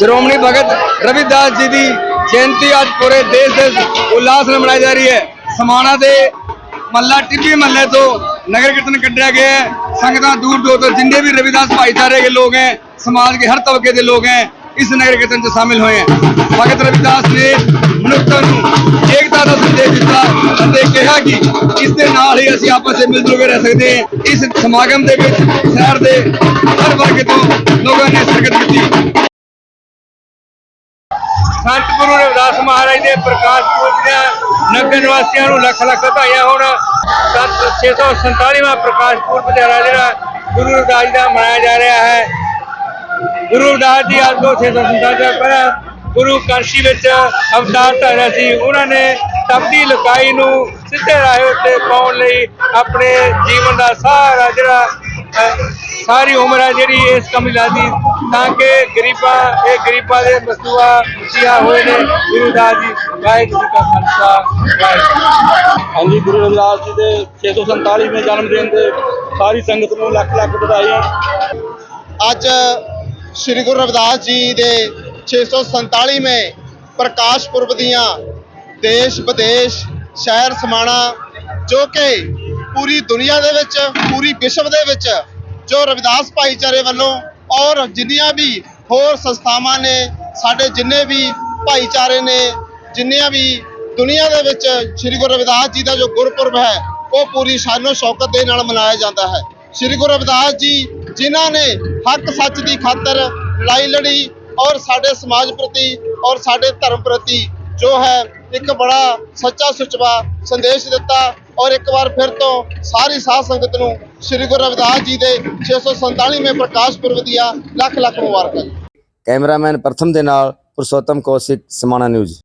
ਸ਼੍ਰੋਮਣੀ ਭਗਤ ਰਵਿਦਾਸ ਜੀ ਦੀ ਜਯੰਤੀ ਅੱਜ ਪੂਰੇ ਦੇਸ਼ ਦੇ ਉਲਾਸ ਨਾਲ ਮਨਾਈ ਜਾ ਰਹੀ ਹੈ। ਸਮਾਣਾ ਦੇ ਮੱਲਾ ਟਿੱਬੀ ਮੱਲੇ ਤੋਂ ਨਗਰ ਕੀਰਤਨ ਕੱਢਿਆ ਗਿਆ है संगता ਦੂਰ दूर ਤੋਂ जितने भी रविदास भाईचारे ਦੇ ਲੋਕ ਹੈ, ਸਮਾਜ ਦੇ ਹਰ ਤਬਕੇ ਦੇ ਲੋਕ ਹੈ, ਇਸ ਨਗਰ ਕੀਰਤਨ ਚ ਸ਼ਾਮਿਲ ਹੋਏ ਹੈ। ਭਗਤ ਰਵਿਦਾਸ ਨੇ ਮਨੁੱਖਤਾ ਨੂੰ ਏਕਤਾ ਦਾ ਸੰਦੇਸ਼ ਦਿੱਤਾ ਅਤੇ ਕਿਹਾ ਕਿ ਇਸ ਦੇ ਨਾਲ ਹੀ ਅਸੀਂ ਆਪਸ ਵਿੱਚ ਮਿਲ ਜੁਲ ਕੇ ਰਹਿ ਸਕਦੇ ਹਾਂ। ਇਸ ਸਮਾਗਮ ਦੇ ਵਿੱਚ ਸ਼ਹਿਰ ਦੇ ਹਰ ਵਰਗ ਤੋਂ ਲੋਕਾਂ ਨੇ ਸ਼ਿਰਕਤ ਕੀਤੀ। ਸੰਤ ਗੁਰੂ ਰਵਿਦਾਸ ਮਹਾਰਾਜ ਦੇ ਪ੍ਰਕਾਸ਼ ਪੁਰਬ ਦੀਆਂ ਨਗਰ ਨਿਵਾਸੀਆਂ ਨੂੰ ਲੱਖ ਲੱਖ ਵਧਾਈਆਂ ਹੋਣ। ਸੱਤ 647ਵਾਂ ਪ੍ਰਕਾਸ਼ ਪੁਰਬ ਦਾ ਜਿਹੜਾ ਗੁਰੂ ਰਵਿਦਾਸ ਜੀ ਦਾ ਮਨਾਇਆ ਜਾ ਰਿਹਾ ਹੈ। ਗੁਰੂ ਰਵਿਦਾਸ ਜੀ ਅੱਜ ਤੋਂ 647 ਪਹਿਲਾਂ ਗੁਰੂ ਕਾਸ਼ੀ ਵਿੱਚ ਅਵਤਾਰ ਧਾਰਿਆ ਸੀ। ਉਹਨਾਂ ਨੇ ਤਬਦੀ ਲੁਕਾਈ ਨੂੰ ਸਿੱਧੇ ਰਾਹ ਉੱਤੇ ਪਾਉਣ ਲਈ ਆਪਣੇ ਜੀਵਨ ਦਾ ਸਾਰਾ ਜਿਹੜਾ ਸਾਰੀ ਉਮਰ ਹੈ ਜਿਹੜੀ ਇਸ ਕੰਮ ਲਈ ਲਾਦੀ ਤਾਂ ਕਿ ਗਰੀਬਾਂ ਇਹ ਗਰੀਬਾਂ ਦੇ ਮਸੂਆ ਕੀਆ ਹੋਏ ਨੇ ਗੁਰੂ ਰਵਿਦਾਸ ਜੀ ਵਾਹਿਗੁਰੂ ਜੀ ਕਾ ਖਾਲਸਾ। ਹਾਂਜੀ ਗੁਰੂ ਰਵਿਦਾਸ ਜੀ ਦੇ 647ਵੇਂ ਜਨਮ ਦਿਨ ਦੇ ਸਾਰੀ ਸੰਗਤ ਨੂੰ ਲੱਖ ਲੱਖ ਵਧਾਈਆਂ ਅੱਜ ਸ੍ਰੀ ਗੁਰੂ ਰਵਿਦਾਸ ਜੀ ਦੇ 647ਵੇਂ ਪ੍ਰਕਾਸ਼ ਪੁਰਬ ਦੀਆਂ ਦੇਸ਼ ਵਿਦੇਸ਼ ਸ਼ਹਿਰ ਸਮਾਣਾ ਜੋ ਕਿ ਪੂਰੀ ਦੁਨੀਆ ਦੇ ਵਿੱਚ, ਪੂਰੀ ਵਿਸ਼ਵ ਦੇ ਵਿੱਚ ਜੋ ਰਵਿਦਾਸ ਭਾਈਚਾਰੇ ਵੱਲੋਂ ਔਰ ਜਿੰਨੀਆਂ ਵੀ ਹੋਰ ਸੰਸਥਾਵਾਂ ਨੇ, ਸਾਡੇ ਜਿੰਨੇ ਵੀ ਭਾਈਚਾਰੇ ਨੇ, ਜਿੰਨੀਆਂ ਵੀ ਦੁਨੀਆ ਦੇ ਵਿੱਚ ਸ੍ਰੀ ਗੁਰੂ ਰਵਿਦਾਸ ਜੀ ਦਾ ਜੋ ਗੁਰਪੁਰਬ ਹੈ, ਉਹ ਪੂਰੀ ਸ਼ਾਨੋ ਸ਼ੌਕਤ ਦੇ ਨਾਲ ਮਨਾਇਆ ਜਾਂਦਾ ਹੈ। ਸ੍ਰੀ ਗੁਰੂ ਰਵਿਦਾਸ ਜੀ ਜਿਨ੍ਹਾਂ ਨੇ ਹੱਕ ਸੱਚ ਦੀ ਖਾਤਰ ਲੜਾਈ ਲੜੀ ਔਰ ਸਾਡੇ ਸਮਾਜ ਪ੍ਰਤੀ ਔਰ ਸਾਡੇ ਧਰਮ ਪ੍ਰਤੀ ਜੋ ਹੈ ਇੱਕ ਬੜਾ ਸੱਚਾ ਸੁਚਵਾ ਸੰਦੇਸ਼ ਦਿੱਤਾ ਔਰ ਇੱਕ ਵਾਰ ਫਿਰ ਤੋਂ ਸਾਰੀ ਸਾਧ ਸੰਗਤ ਨੂੰ ਸ੍ਰੀ ਗੁਰੂ ਰਵਿਦਾਸ ਜੀ ਦੇ 647ਵੇਂ ਪ੍ਰਕਾਸ਼ ਪੁਰਬ ਦੀਆਂ ਲੱਖ ਲੱਖ ਮੁਬਾਰਕਾਂ। ਕੈਮਰਾਮੈਨ ਪ੍ਰਥਮ ਦੇ ਨਾਲ ਪੁਰਸ਼ੋਤਮ ਕੌਸ਼ਿਕ ਸਮਾਣਾ ਨਿਊਜ਼।